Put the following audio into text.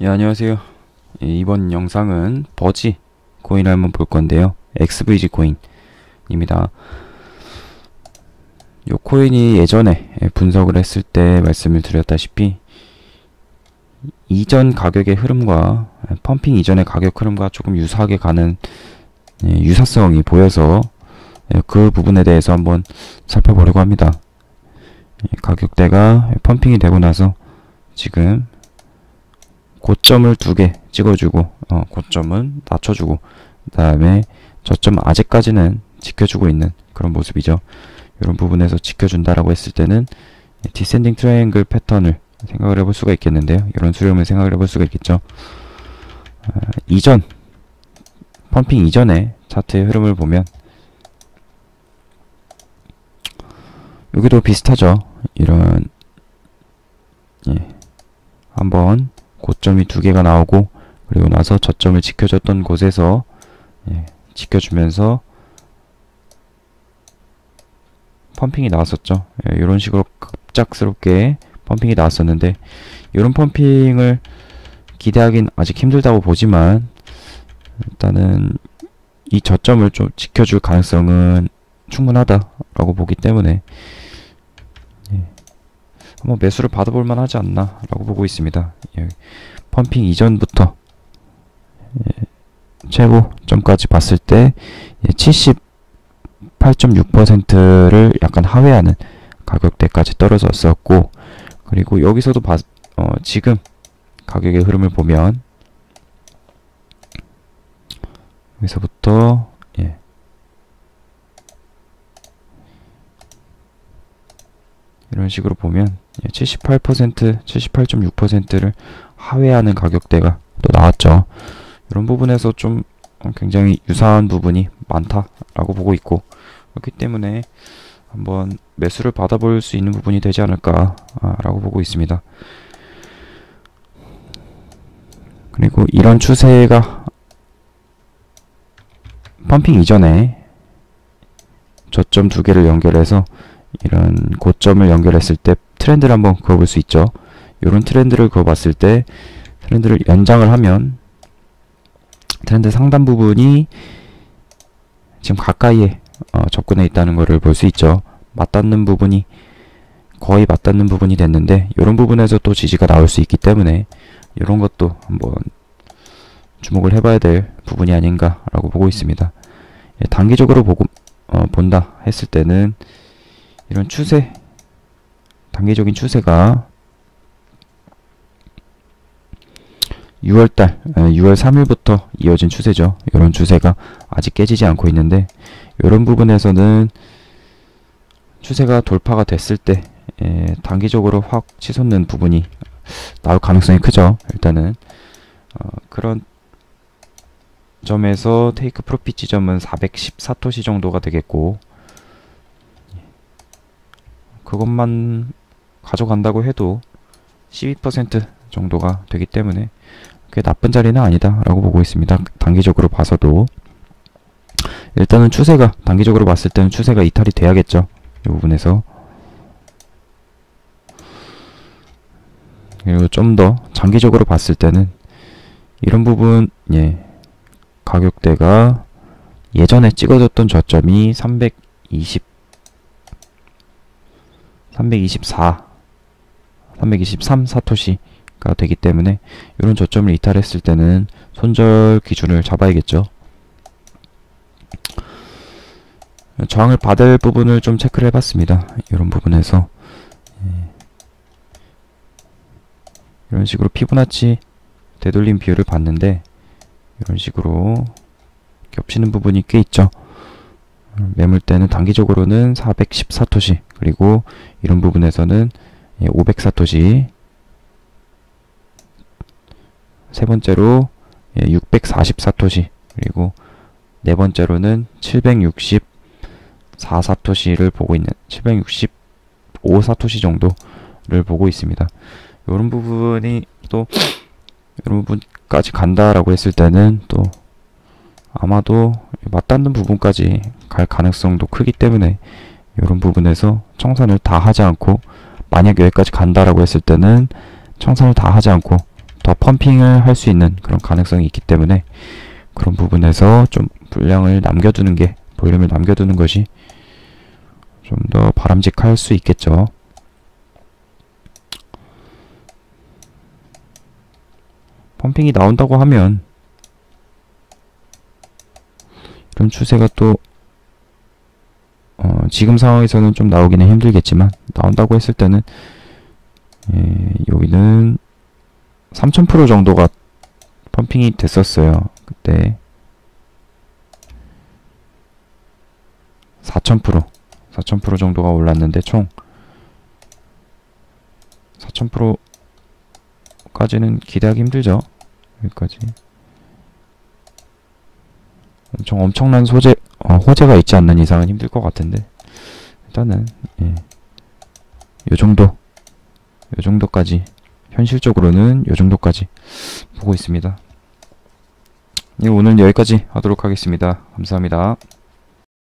예, 안녕하세요. 예, 이번 영상은 버지 코인을 한번 볼 건데요. XVG 코인입니다. 요 코인이 예전에 예, 분석을 했을 때 말씀을 드렸다시피 이전 가격의 흐름과 예, 펌핑 이전의 가격 흐름과 조금 유사하게 가는 예, 유사성이 보여서 예, 그 부분에 대해서 한번 살펴보려고 합니다. 예, 가격대가 펌핑이 되고 나서 지금 고점을 두 개 찍어주고 어, 고점은 낮춰주고 그 다음에 저점 아직까지는 지켜주고 있는 그런 모습이죠. 이런 부분에서 지켜준다라고 했을 때는 디센딩 트라이앵글 패턴을 생각을 해볼 수가 있겠는데요. 이런 수렴을 생각을 해볼 수가 있겠죠. 아, 이전 펌핑 이전에 차트의 흐름을 보면 여기도 비슷하죠. 이런 예 한번 고점이 두 개가 나오고 그리고 나서 저점을 지켜줬던 곳에서 예, 지켜주면서 펌핑이 나왔었죠. 예, 이런 식으로 급작스럽게 펌핑이 나왔었는데 이런 펌핑을 기대하긴 아직 힘들다고 보지만 일단은 이 저점을 좀 지켜줄 가능성은 충분하다라고 보기 때문에 예, 한번 매수를 받아볼 만하지 않나 라고 보고 있습니다. 예, 펌핑 이전부터 예, 최고점까지 봤을 때 예, 78.6%를 약간 하회하는 가격대까지 떨어졌었고 그리고 여기서도 봐, 어, 지금 가격의 흐름을 보면 여기서부터 예, 이런 식으로 보면 78%, 78.6%를 하회하는 가격대가 또 나왔죠. 이런 부분에서 좀 굉장히 유사한 부분이 많다라고 보고 있고 그렇기 때문에 한번 매수를 받아볼 수 있는 부분이 되지 않을까라고 보고 있습니다. 그리고 이런 추세가 펌핑 이전에 저점 두 개를 연결해서 이런 고점을 연결했을 때 트렌드를 한번 그어볼 수 있죠. 이런 트렌드를 그어봤을 때 트렌드를 연장을 하면 트렌드 상단 부분이 지금 가까이에 어, 접근해 있다는 것을 볼 수 있죠. 맞닿는 부분이 거의 맞닿는 부분이 됐는데 이런 부분에서 또 지지가 나올 수 있기 때문에 이런 것도 한번 주목을 해봐야 될 부분이 아닌가라고 보고 있습니다. 예, 단기적으로 보고 어, 본다 했을 때는 이런 추세 단기적인 추세가 6월달 6월 3일부터 이어진 추세죠. 이런 추세가 아직 깨지지 않고 있는데 이런 부분에서는 추세가 돌파가 됐을 때 예, 단기적으로 확 치솟는 부분이 나올 가능성이 크죠. 일단은 어, 그런 점에서 테이크 프로핏 지점은 414토시 정도가 되겠고 그것만 가져간다고 해도 12% 정도가 되기 때문에 그게 나쁜 자리는 아니다라고 보고 있습니다. 단기적으로 봐서도 일단은 추세가 단기적으로 봤을 때는 추세가 이탈이 돼야겠죠. 이 부분에서 그리고 좀 더 장기적으로 봤을 때는 이런 부분 예 가격대가 예전에 찍어줬던 저점이 320 324 323 사토시가 되기 때문에 이런 저점을 이탈했을 때는 손절 기준을 잡아야겠죠. 저항을 받을 부분을 좀 체크를 해봤습니다. 이런 부분에서 예. 이런 식으로 피부나치 되돌림 비율을 봤는데 이런 식으로 겹치는 부분이 꽤 있죠. 매물대는 단기적으로는 414토시 그리고 이런 부분에서는 504토시 세 번째로 644토시 그리고 네 번째로는 764사토시를 보고 있는 765사토시 정도를 보고 있습니다. 이런 부분이 또 이런 부분까지 간다라고 했을 때는 또 아마도 맞닿는 부분까지 갈 가능성도 크기 때문에 이런 부분에서 청산을 다 하지 않고 만약 여기까지 간다라고 했을 때는 청산을 다 하지 않고 더 펌핑을 할 수 있는 그런 가능성이 있기 때문에 그런 부분에서 좀 분량을 남겨두는 게 볼륨을 남겨두는 것이 좀 더 바람직할 수 있겠죠. 펌핑이 나온다고 하면 이런 추세가 또 어, 지금 상황에서는 좀 나오기는 힘들겠지만 나온다고 했을 때는 예, 여기는 3000% 정도가 펌핑이 됐었어요. 그때 4000% 4000% 정도가 올랐는데 총 4000%까지는 기대하기 힘들죠. 여기까지 엄청 엄청난 소재 어, 호재가 있지 않는 이상은 힘들 것 같은데 일단은 예. 요 정도 요 정도까지 현실적으로는 요 정도까지 보고 있습니다. 예, 오늘 여기까지 하도록 하겠습니다. 감사합니다.